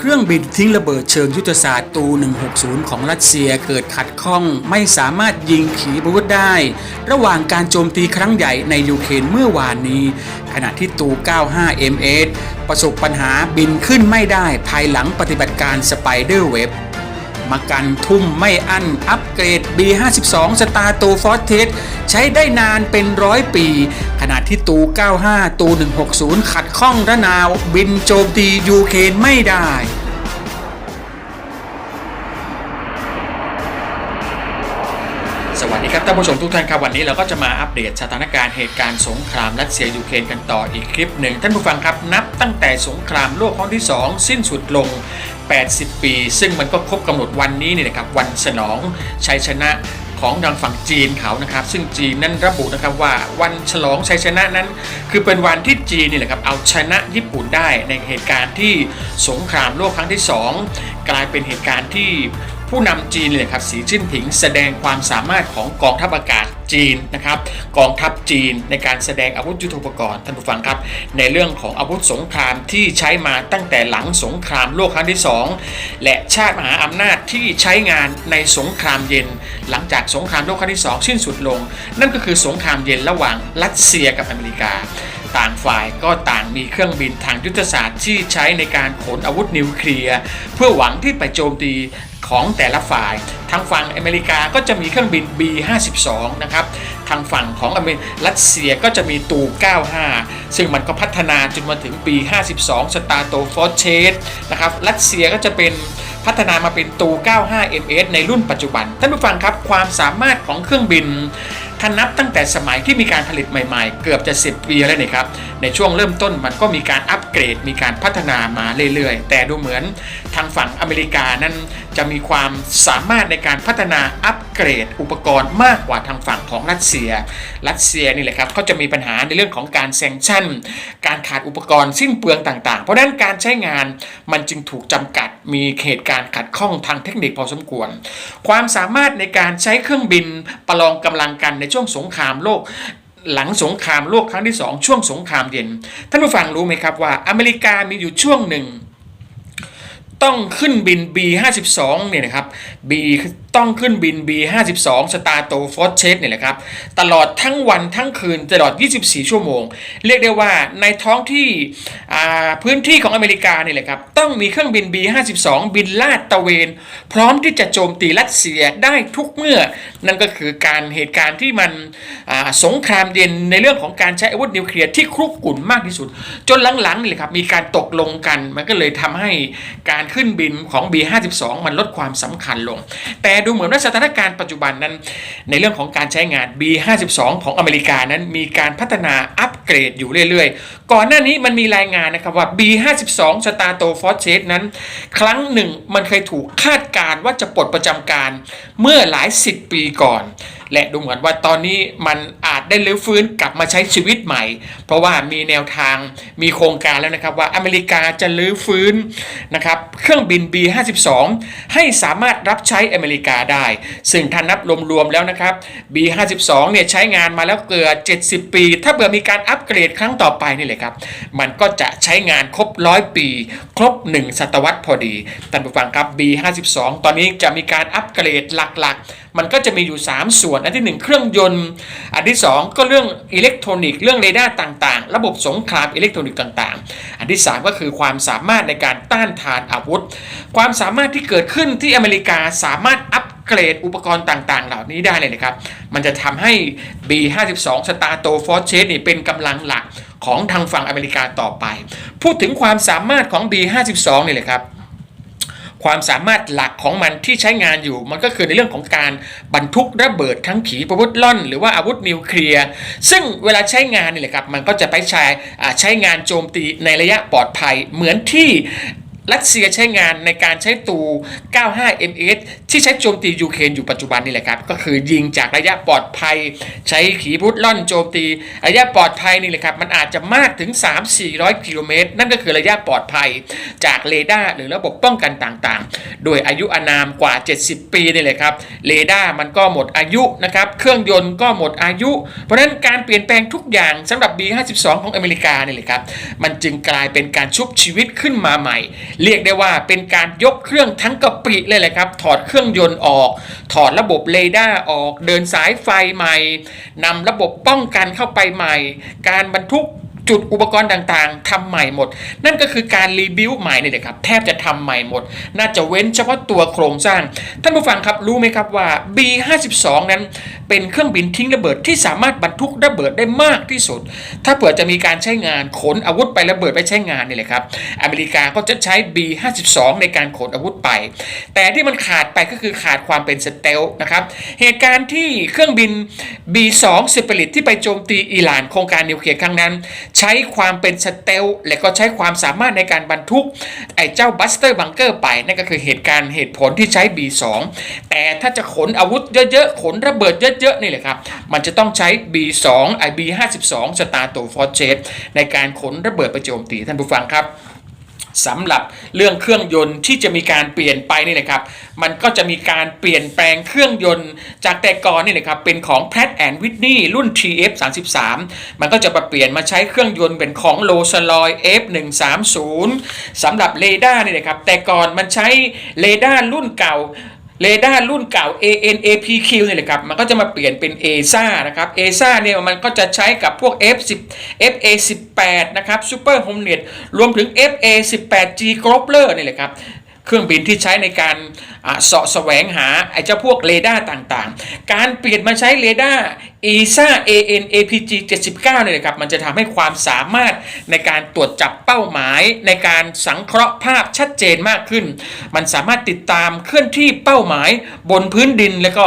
เครื่องบินทิ้งระเบิดเชิงยุทธศาสตร์ตู 160 ของรัสเซียเกิดขัดข้องไม่สามารถยิงขีปนาวุธได้ ระหว่างการโจมตีครั้งใหญ่ในยูเครนเมื่อวานนี้ ขณะที่ตู 95 MS ประสบปัญหาบินขึ้นไม่ได้ภายหลังปฏิบัติการสไปเดอร์เว็บ มากันทุ่มไม่อั้นอัปเกรด B52 สตาร์ตูฟอสเทสใช้ได้นานเป็นร้อยปี ขณะที่ตู 95 ตู 160 ขัดข้องระนาวบินโจมตียูเครนไม่ได้สวัสดีครับท่านผู้ชมทุกท่านครับวันนี้เราก็จะมาอัปเดตสถานการณ์เหตุการณ์สงครามรัสเซียยูเครนกันต่ออีกคลิปหนึ่งท่านผู้ฟังครับนับตั้งแต่สงครามโลกครั้งที่ 2 สิ้นสุดลง 80 ปี ซึ่งมันก็ครบกำหนดวันนี้นี่นะครับวันฉลองชัยชนะของทางฝั่งจีนเขานะครับ ซึ่งจีนนั้นระบุนะครับว่าวันฉลองชัยชนะนั้น คือเป็นวันที่จีนนี่แหละครับเอาชนะญี่ปุ่นได้ในเหตุการณ์ที่สงครามโลกครั้งที่ 2 กลายเป็นเหตุการณ์ที่ ผู้นำจีนเลยครับสีจิ้นผิงแสดงความสามารถของกองทัพอากาศจีนนะครับกองทัพจีนในการแสดงอาวุธยุทโธปกรณ์ท่านผู้ฟังครับ ในเรื่องของอาวุธสงครามที่ใช้มาตั้งแต่หลังสงครามโลกครั้งที่ 2 และชาติมหาอำนาจที่ใช้งานในสงครามเย็น หลังจากสงครามโลกครั้งที่ 2 สิ้นสุดลง นั่นก็คือสงครามเย็นระหว่างรัสเซียกับอเมริกา ต่างฝ่ายก็ต่างมีเครื่องบินทางยุทธศาสตร์ที่ใช้ในการขนอาวุธนิวเคลียร์เพื่อหวังที่ไปโจมตี ของแต่ละฝ่าย ทางฝั่งอเมริกาก็จะมีเครื่องบิน B52 นะครับ ทางฝั่งของอเมริรัสเซียก็จะมีตู 95 ซึ่งมันก็พัฒนาจนมาถึงปี52 สตาร์โตฟอร์เชสนะครับ รัสเซียก็จะเป็นพัฒนามาเป็นตู 95 MS ในรุ่นปัจจุบัน ท่านผู้ฟังครับ ความสามารถของเครื่องบินถ้านับตั้งแต่สมัยที่มีการผลิตใหม่ๆ เกือบจะ 10 ปีแล้วนี่ครับ ในช่วงเริ่มต้นมันก็มีการอัปเกรด มีการพัฒนามาเรื่อยๆ แต่ดูเหมือนทางฝั่งอเมริกานั้นจะมีความสามารถในการพัฒนาอัปเกรดอุปกรณ์มากกว่าทางฝั่งของรัสเซีย รัสเซียนี่แหละครับเขาจะมีปัญหาในเรื่องของการแซงชั่น การขาดอุปกรณ์สิ้นเปลืองต่างๆ เพราะนั้นการใช้งานมันจึงถูกจำกัดมีเหตุการณ์ขัดข้องทางเทคนิคพอสมควร ความสามารถในการใช้เครื่องบินประลองกำลังกันในช่วงสงครามโลกหลังสงครามโลกครั้งที่ 2 ช่วงสงครามเย็น ท่านผู้ฟังรู้ไหมครับว่า อเมริกามีอยู่ช่วงหนึ่ง ต้องขึ้นบิน B52 เนี่ยนะครับ B ต้องขึ้นบิน B52 สตาร์โตฟอสเชสเนี่ยแหละครับ ตลอดทั้งวันทั้งคืนตลอด 24 ชั่วโมง เรียกได้ว่าในท้องที่พื้นที่ของอเมริกาเนี่ยแหละครับ ต้องมีเครื่องบิน B52 บินลาดตระเวน พร้อมที่จะโจมตีรัสเซียได้ทุกเมื่อ นั่นก็คือการเหตุการณ์ที่มันสงครามเย็นในเรื่องของการใช้อาวุธนิวเคลียร์ที่ครุกรุ่นมากที่สุด จนหลังๆนี่แหละครับมีการตกลงกันมันก็เลยทำให้การขึ้นบินของ B52 มันลดความสำคัญลง แต่ดูเหมือนว่าสถานการณ์ปัจจุบันนั้น ในเรื่องของการใช้งาน B52 ของอเมริกานั้นมีการพัฒนาอัปเกรดอยู่เรื่อยๆ ก่อนหน้านี้มันมีรายงานนะครับว่า B52 สตาร์โตฟอสเชสนั้น ครั้งหนึ่งมันเคยถูกคาดการณ์ว่าจะปลดประจำการเมื่อหลายสิบปีก่อน และดูเหมือนว่าตอนนี้มันอาจได้ลื้อฟื้นกลับมาใช้ชีวิตใหม่ เพราะว่ามีแนวทางมีโครงการแล้วนะครับว่าอเมริกาจะลื้อฟื้นนะครับเครื่องบิน B52 ให้สามารถรับใช้อเมริกาได้ ซึ่งถ้านับรวมๆแล้วนะครับ B52 เนี่ยใช้งานมาแล้วเกือบ 70 ปี ถ้าเบื่อมีการอัปเกรดครั้งต่อไปนี่เลยครับ มันก็จะใช้งานครบร้อยปี ครบ 1 ศตวรรษพอดีท่านผู้ฟังครับ B52 ตอนนี้จะมีการอัปเกรดหลักๆ มันก็จะมีอยู่ 3 ส่วนอันที่ 1 เครื่องยนต์ อันที่ 2 ก็เรื่องอิเล็กทรอนิกส์เรื่องเรดาร์ต่างๆ ระบบสงครามอิเล็กทรอนิกส์ต่างๆ อันที่ 3 ก็คือความสามารถในการต้านทานอาวุธ ความสามารถที่เกิดขึ้นที่อเมริกาสามารถอัปเกรดอุปกรณ์ต่างๆ เหล่านี้ได้เลยนะครับ มันจะทำให้ B52 สตาร์โตฟอร์เชสนี่เป็นกำลังหลักของทางฝั่งอเมริกาต่อไป พูดถึงความสามารถของ B52 นี่เลยครับ ความสามารถหลักของมันที่ใช้งานอยู่ มันก็คือในเรื่องของการบรรทุกระเบิดทั้งขีปนาวุธล่อน หรือว่าอาวุธนิวเคลียร์ซึ่งเวลาใช้งานนี่แหละครับมันก็จะไปใช้ใช้งานโจมตีในระยะปลอดภัยเหมือนที่ รัสเซียใช้งานในการใช้ตู 95 ms ที่ใช้โจมตียูเครนอยู่ปัจจุบันนี่แหละครับ ก็คือยิงจากระยะปลอดภัย ใช้ขีปนาวุธล่อนโจมตี ระยะปลอดภัยนี่แหละครับ มันอาจจะมากถึง 3-400 กิโลเมตร นั่นก็คือระยะปลอดภัยจากเรดาร์หรือระบบป้องกันต่างๆ โดยอายุอานามกว่า 70 ปีนี่แหละครับ เรดาร์มันก็หมดอายุนะครับ เครื่องยนต์ก็หมดอายุ เพราะฉะนั้นการเปลี่ยนแปลงทุกอย่างสำหรับ B52 ของอเมริกานี่แหละครับ มันจึงกลายเป็นการชุบชีวิตขึ้นมาใหม่เรียกได้ว่าเป็นการยกเครื่องทั้งกระปิเลยแหละครับ ถอดเครื่องยนต์ออก ถอดระบบเรดาร์ออก เดินสายไฟใหม่นำระบบป้องกันเข้าไปใหม่ การบรรทุก จุดอุปกรณ์ต่างๆทำใหม่หมด นั่นก็คือการรีบิวใหม่เนี่ยนะครับแทบจะทำใหม่หมด น่าจะเว้นเฉพาะตัวโครงสร้าง ท่านผู้ฟังครับรู้ไหมครับว่า B52 นั้น เป็นเครื่องบินทิ้งระเบิดที่สามารถบรรทุกระเบิดได้มากที่สุด ถ้าเผื่อจะมีการใช้งานขนอาวุธไประเบิดไปใช้งานนี่แหละครับอเมริกาก็จะใช้ B52 ในการขนอาวุธไป แต่ที่มันขาดไปก็คือขาดความเป็นสเตลท์นะครับเหตุการณ์ที่เครื่องบิน B2 สปิริตที่ไปโจมตีอิหร่านโครงการนิวเคลียร์ครั้งนั้นใช้ความเป็นสเตลและก็ใช้ความสามารถในการบรรทุกไอ้เจ้าบัสเตอร์บังเกอร์ไปนั่นก็คือเหตุการณ์เหตุผลที่ใช้ B2 แต่ถ้าจะขนอาวุธเยอะๆ ขนระเบิดเยอะๆ นี่แหละครับ มันจะต้องใช้ B2 ไอ้ B52 สตาร์โตฟอร์เจในการขนระเบิดไปโจมตีท่านผู้ฟังครับ สำหรับเรื่องเครื่องยนต์ที่จะมีการเปลี่ยนไปนี่นะครับ มันก็จะมีการเปลี่ยนแปลงเครื่องยนต์ จากแต่ก่อนนี่นะครับเป็นของ Pratt and Whitney รุ่น TF 33มันก็จะมาเปลี่ยนมาใช้เครื่องยนต์เป็นของ r o l l s r o y F 130สำหรับเรดาร์นี่นะครับแต่ก่อนมันใช้เรดาร์รุ่นเก่า เรดาร์รุ่นเก่า ANAPQ นี่แหละครับ มันก็จะมาเปลี่ยนเป็น ASA นะครับ ASA เนี่ยมันก็จะใช้กับพวก F10 FA18 นะครับ Super Hornet รวมถึง FA18G Gropler นี่แหละครับ เครื่องบินที่ใช้ในการเสาะแสวงหาไอ้เจ้าพวกเรดาร์ต่างๆ การเปลี่ยนมาใช้เรดาร์ ESA ANAPG 79เนี่ยครับมันจะทำให้ความสามารถในการตรวจจับเป้าหมาย ในการสังเคราะห์ภาพชัดเจนมากขึ้น มันสามารถติดตามเคลื่อนที่เป้าหมายบนพื้นดินแล้วก็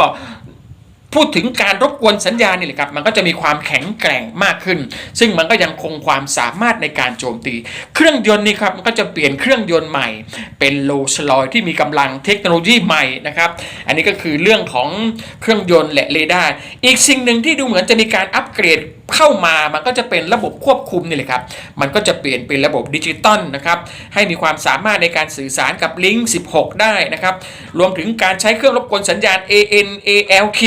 พูดถึงการรบกวนสัญญาณนี่แหละครับ มันก็จะมีความแข็งแกร่งมากขึ้น ซึ่งมันก็ยังคงความสามารถในการโจมตี เครื่องยนต์นี่ครับมันก็จะเปลี่ยนเครื่องยนต์ใหม่ เป็นโลสลอยที่มีกำลังเทคโนโลยีใหม่นะครับ อันนี้ก็คือเรื่องของเครื่องยนต์และเรดาร์อีกสิ่งหนึ่งที่ดูเหมือนจะมีการอัปเกรดเข้ามามันก็จะเป็นระบบควบคุมนี่แหละครับ มันก็จะเปลี่ยนเป็นระบบดิจิตอลนะครับ ให้มีความสามารถในการสื่อสารกับลิงก์ 16 ได้นะครับ รวมถึงการใช้เครื่องรบกวนสัญญาณ AN ALQ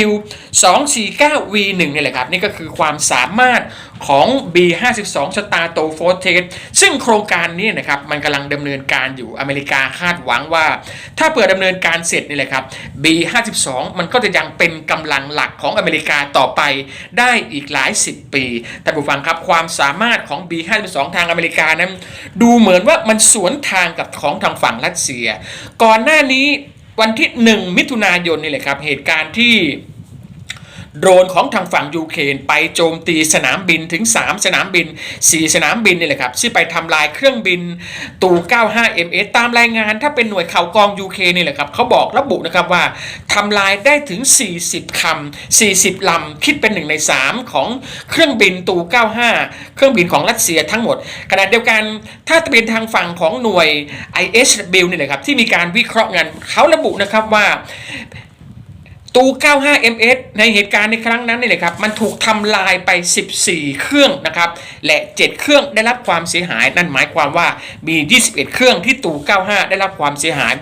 249 V1 นี่แหละครับ นี่ก็คือความสามารถของ B52 Star t o f o r t e ซึ่งโครงการนี้นะครับ มันกำลังดำเนินการอยู่อเมริกาคาดหวังว่า ถ้าเปิดดำเนินการเสร็จนี่แหละครับ B52 มันก็จะยังเป็นกำลังหลักของอเมริกาต่อไปได้อีกหลายสิบปีท่านผู้ฟังครับความสามารถของ B52 ทางอเมริกานั้น ดูเหมือนว่ามันสวนทางกับของทางฝั่งรัสเซีย ก่อนหน้านี้วันที่ 1 มิถุนายนนี่แหละครับ เหตุการณ์ที่ โดรนของทางฝั่งยูเครนไปโจมตีสนามบินถึง 3 สนามบิน 4 สนามบินนี่แหละครับที่ไปทำลายเครื่องบินตู 95MS ตามรายงานถ้าเป็นหน่วยข่าวกองยูเคนี่แหละครับเขาบอกระบุนะครับว่าทำลายได้ถึง 40 คำ 40 ลำ คิดเป็น 1 ใน 3 ของเครื่องบินตู 95 เครื่องบินของรัสเซียทั้งหมด ขณะเดียวกันถ้าเป็นทางฝั่งของหน่วย ISW นี่แหละครับที่มีการวิเคราะห์งานเขาระบุนะครับว่า ตู 95MS ในเหตุการณ์ในครั้งนั้นนี่แหละครับ มันถูกทำลายไป 14 เครื่องนะครับ และ 7 เครื่องได้รับความเสียหาย นั่นหมายความว่ามี 21 เครื่องที่ตู95 ได้รับความเสียหาย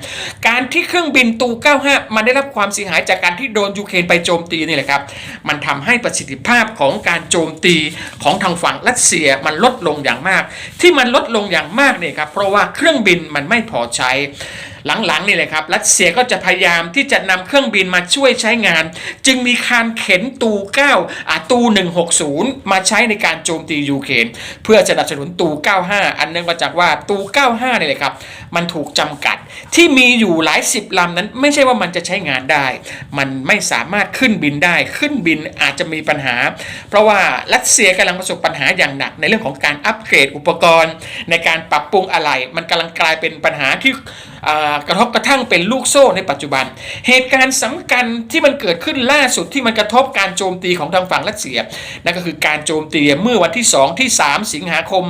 การที่เครื่องบินตู95 มันได้รับความเสียหายจากการที่โดนยูเครนไปโจมตีนี่แหละครับ มันทำให้ประสิทธิภาพของการโจมตีของทางฝั่งรัสเซียมันลดลงอย่างมาก ที่มันลดลงอย่างมากเนี่ยครับ เพราะว่าเครื่องบินมันไม่พอใช้ หลังๆนี่เลยครับรัสเซียก็จะพยายามที่จะนำเครื่องบินมาช่วยใช้งาน จึงมีการเข็นตู9อ่าตู 160 มาใช้ในการโจมตียูเครนเพื่อสนับสนุนตู 95 อันเนื่องมาจากว่าตู 95นี่เลยครับมันถูกจำกัดที่มีอยู่หลายสิบลำนั้นไม่ใช่ว่ามันจะใช้งานได้ มันไม่สามารถขึ้นบินได้ขึ้นบินอาจจะมีปัญหา เพราะว่ารัสเซียกำลังประสบปัญหาอย่างหนักในเรื่องของการอัปเกรดอุปกรณ์ ในการปรับปรุงอะไร มันกำลังกลายเป็นปัญหาที่ กระทบกระทั่งเป็นลูกโซ่ในปัจจุบัน เหตุการณ์สำคัญที่มันเกิดขึ้นล่าสุดที่มันกระทบการโจมตีของทางฝั่งรัสเซียนั่นก็คือการโจมตีเมื่อวันที่ 2 ที่ 3 สิงหาคม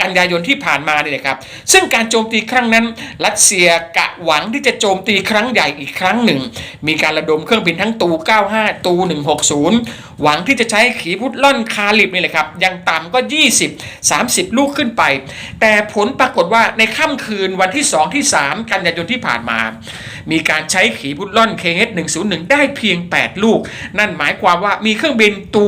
กันยายนที่ผ่านมาเนี่ยนะครับซึ่งการโจมตีครั้งนั้น รัสเซียกะหวังที่จะโจมตีครั้งใหญ่อีกครั้งหนึ่ง มีการระดมเครื่องบินทั้งตู 95 ตู 160หวังที่จะใช้ขีปนาวุธล่อนคาลิบนี่แหละครับยังต่ำก็ 20 30 ลูกขึ้นไป แต่ผลปรากฏว่าในค่ำคืนวันที่ 2 ที่ 3 กันยายนที่ผ่านมา มีการใช้ขีปนาวุธล่อน KH101 ได้เพียง 8 ลูก นั่นหมายความว่ามีเครื่องบินตู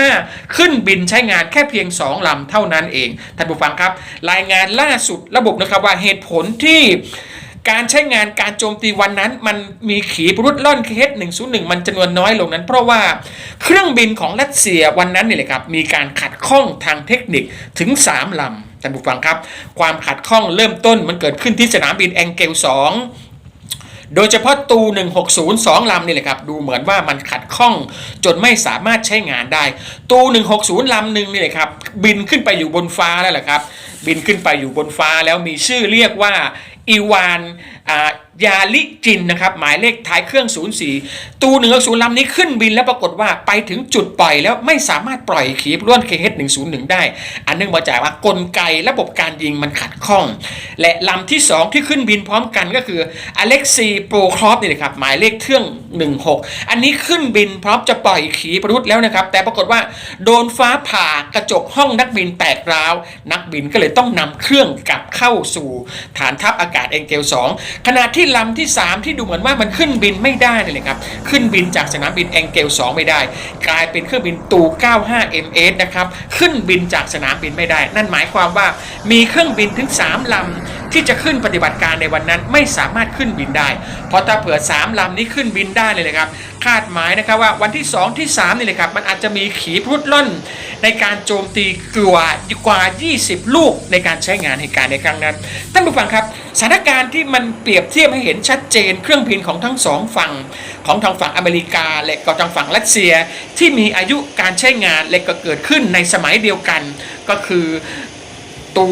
95 ขึ้นบินใช้งานแค่เพียง 2ลำเท่านั้นเองท่านผู้ฟังครับ รายงานล่าสุดระบุนะครับว่าเหตุผลที่ การใช้งานการโจมตีวันนั้น มันมีขีปนาวุธล่อน KH101 มันจำนวนน้อยลงนั้น เพราะว่าเครื่องบินของรัสเซียวันนั้นนี่แหละครับมีการขัดข้องทางเทคนิคถึง 3 ลำท่านผู้ฟังครับ ความขัดข้องเริ่มต้นมันเกิดขึ้นที่สนามบินแองเกล2โดยเฉพาะตู 160 2 ลำนี่แหละครับ ดูเหมือนว่ามันขัดข้องจนไม่สามารถใช้งานได้ ตู 160 ลำหนึ่งนี่แหละครับ บินขึ้นไปอยู่บนฟ้าแล้วแหละครับ บินขึ้นไปอยู่บนฟ้าแล้วมีชื่อเรียกว่า อีวานอ่า ยาลิจินนะครับหมายเลขท้ายเครื่อง 04 ตู 160ลำนี้ขึ้นบินแล้วปรากฏว่าไปถึงจุดปล่อยแล้วไม่สามารถปล่อยขีปล้วน KH101 ได้ อันเนื่องมาจากว่ากลไกระบบการยิงมันขัดข้อง และลำที่ 2 ที่ขึ้นบินพร้อมกันก็คืออเล็กซีโปรครอฟนี่นะครับหมายเลขเครื่อง 16 อันนี้ขึ้นบินพร้อมจะปล่อยขีปรุธแล้วนะครับ แต่ปรากฏว่าโดนฟ้าผ่ากระจกห้องนักบินแตกร้าว นักบินก็เลยต้องนำเครื่องกลับเข้าสู่ฐานทัพอากาศเองเกล2ขณะที่ลำที่ 3 ที่ดูเหมือนว่ามันขึ้นบินไม่ได้นี่เลยครับ ขึ้นบินจากสนามบินเองเกล 2 ไม่ได้ กลายเป็นเครื่องบินตู 95 MS นะครับขึ้นบินจากสนามบินไม่ได้ นั่นหมายความว่ามีเครื่องบินถึง 3 ลำ ที่จะขึ้นปฏิบัติการในวันนั้นไม่สามารถขึ้นบินได้ เพราะถ้าเผื่อ 3 ลำนี้ขึ้นบินได้เลยครับคาดหมายนะครับว่าวันที่ 2 ที่3นี่เลยครับมันอาจจะมีขีปนาวุธล่อน ในการโจมตีกว่ากว่า 20 ลูกในการใช้งานเหตุการณ์ในครั้งนั้นท่านผู้ฟังครับสถานการณ์ที่มันเปรียบเทียบให้เห็นชัดเจน เครื่องบินของทั้งสองฝั่งของทางฝั่งอเมริกา และก็ทางฝั่งรัสเซียที่มีอายุการใช้งานและก็เกิดขึ้นในสมัยเดียวกัน ก็คือตู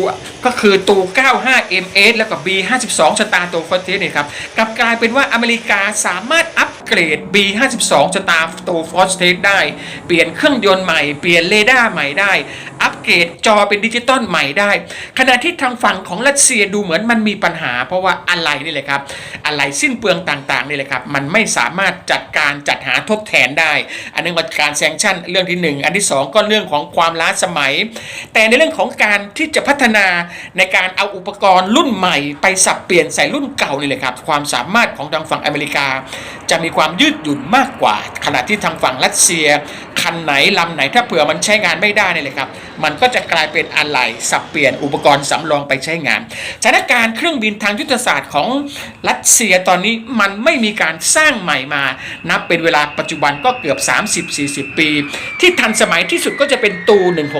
ก็คือตู 95 MS แล้วก็ B52 สตาร์ตัวฟอร์เทสเนี่ยครับกลับกลายเป็นว่าอเมริกาสามารถอัป เกรด B52 สตาร์ตัวฟอร์เทสได้ เปลี่ยนเครื่องยนต์ใหม่ เปลี่ยนเรดาร์ใหม่ได้ อัปเกรดจอเป็นดิจิตอลใหม่ได้ ขณะที่ทางฝั่งของรัสเซียดูเหมือนมันมีปัญหา เพราะว่าอะไรนี่แหละครับ อะไรสิ้นเปลืองต่างๆนี่แหละครับ มันไม่สามารถจัดการจัดหาทดแทนได้ อันนึงว่าการแซงชั่นเรื่องที่หนึ่งอันที่สองก็เรื่องของความล้าสมัย แต่ในเรื่องของการที่จะพัฒนาในการเอาอุปกรณ์รุ่นใหม่ ไปสับเปลี่ยนใส่รุ่นเก่านี่แหละครับ ความสามารถของทางฝั่งอเมริกาจะมีความความยืดหยุ่นมากกว่า ขณะที่ทางฝั่งรัสเซีย คันไหนลำไหนถ้าเผื่อมันใช้งานไม่ได้นี่เลยครับ มันก็จะกลายเป็นอะไหล่สับเปลี่ยนอุปกรณ์สำรองไปใช้งานสถานการณ์เครื่องบินทางยุทธศาสตร์ของรัสเซียตอนนี้มันไม่มีการสร้างใหม่มา นับเป็นเวลาปัจจุบันก็เกือบ 30-40 ปี ที่ทันสมัยที่สุดก็จะเป็นตู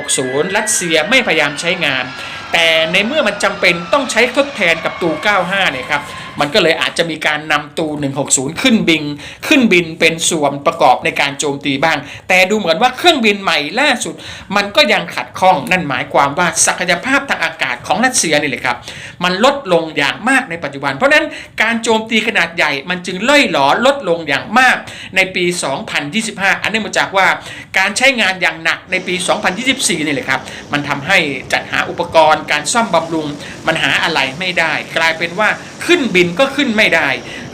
160 รัสเซียไม่พยายามใช้งาน แต่ในเมื่อมันจำเป็นต้องใช้ทดแทนกับตู 95 เนี่ยครับมันก็เลยอาจจะมีการนำตู 160 ขึ้นบิน ขึ้นบินเป็นส่วนประกอบในการโจมตีบ้าง แต่ดูเหมือนว่าเครื่องบินใหม่ล่าสุด มันก็ยังขัดข้องนั่นหมายความว่าศักยภาพทางอากาศของรัสเซียนี่แหละครับ มันลดลงอย่างมากในปัจจุบัน เพราะนั้นการโจมตีขนาดใหญ่มันจึงล่อยหลอลดลงอย่างมากในปี 2025 อันเนื่องมาจากว่าการใช้งานอย่างหนักในปี 2024 นี่แหละครับ มันทำให้จัดหาอุปกรณ์การซ่อมบำรุง มันหาอะไรไม่ได้ กลายเป็นว่าขึ้นบินบินก็ขึ้นไม่ได้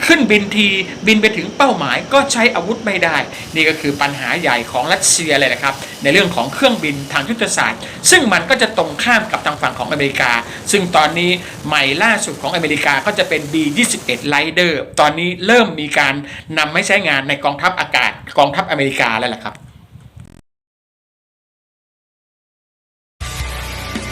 ขึ้นบินทีบินไปถึงเป้าหมายก็ใช้อาวุธไม่ได้ นี่ก็คือปัญหาใหญ่ของรัสเซียเลยนะครับ ในเรื่องของเครื่องบินทางยุทธศาสตร์ ซึ่งมันก็จะตรงข้ามกับทางฝั่งของอเมริกา ซึ่งตอนนี้ใหม่ล่าสุดของอเมริกาก็จะเป็น B21 Rider ตอนนี้เริ่มมีการนำไม่ใช้งานในกองทัพอากาศกองทัพอเมริกาแล้วล่ะครับ